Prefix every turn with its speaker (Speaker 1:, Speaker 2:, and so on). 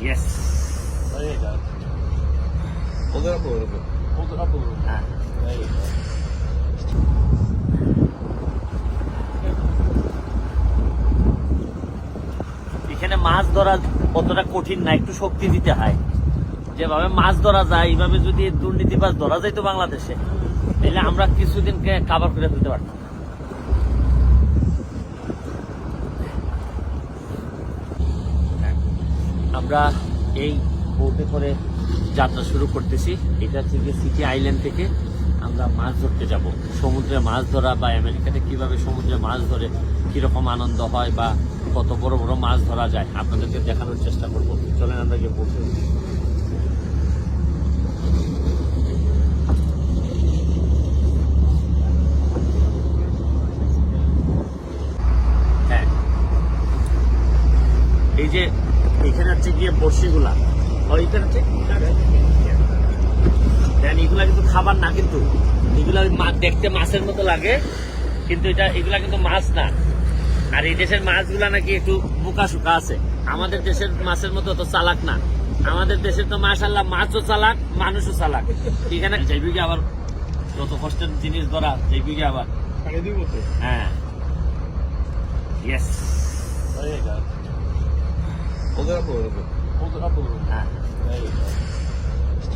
Speaker 1: Yes.
Speaker 2: There you go.
Speaker 3: Hold it up a little bit.
Speaker 2: Hold it up a little bit.
Speaker 1: হ্যাঁ
Speaker 2: There you go.
Speaker 1: এখানে মাছ ধরা অতটা কঠিন না একটু শক্তি দিতে হয় যেভাবে মাছ ধরা যায় এইভাবে যদি দুর্নীতিবাজ ধরা যায় তো বাংলাদেশে তাহলে আমরা কিছুদিনকে কাবার করে ফেলতে পারতাম আমরা এই বোটে করে যাত্রা শুরু করতেছি। এটা থেকে সিটি আইল্যান্ড থেকে আমরা মাছ ধরতে যাব। সমুদ্রে মাছ ধরা বা আমেরিকাতে কীভাবে সমুদ্রে মাছ ধরে, কীরকম আনন্দ হয় বা কত বড় বড় মাছ ধরা যায়, আপনাদেরকে দেখানোর চেষ্টা করব। চলেন আমরা গিয়ে পৌঁছে হ্যাঁ। এই যে এখানে হচ্ছে গিয়ে বড়শিগুলা। ওইখানে হচ্ছে দেন এগুলা কিন্তু খাবার না কিন্তু এগুলা দেখতে মাছের মতো লাগে কিন্তু এটা এগুলা কিন্তু মাছ না। আর এই দেশের মাছগুলা নাকি একটু বোকা শুকা আছে। আমাদের দেশের মাছের মতো তো চালাক না। আমাদের দেশের তো মাশাল্লাহ মাছও চালাক মানুষও চালাক। এখানে জৈবিকে আবার যত কষ্টের জিনিস ধরা জৈবিকে আবার? হ্যাঁ। Yes.
Speaker 3: Hold it up a little bit.
Speaker 2: Hold it up a little bit.
Speaker 1: হ্যাঁ
Speaker 2: There you go.